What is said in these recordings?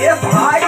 ये भाई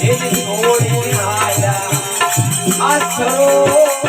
છોડ આયા આ છોડ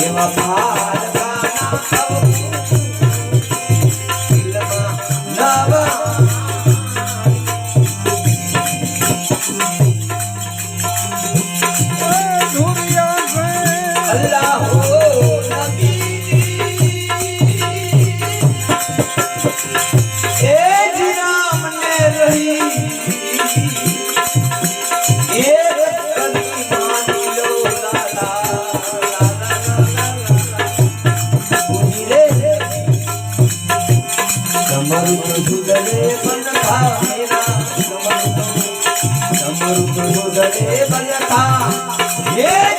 ये वफा जमाना अब Yeah!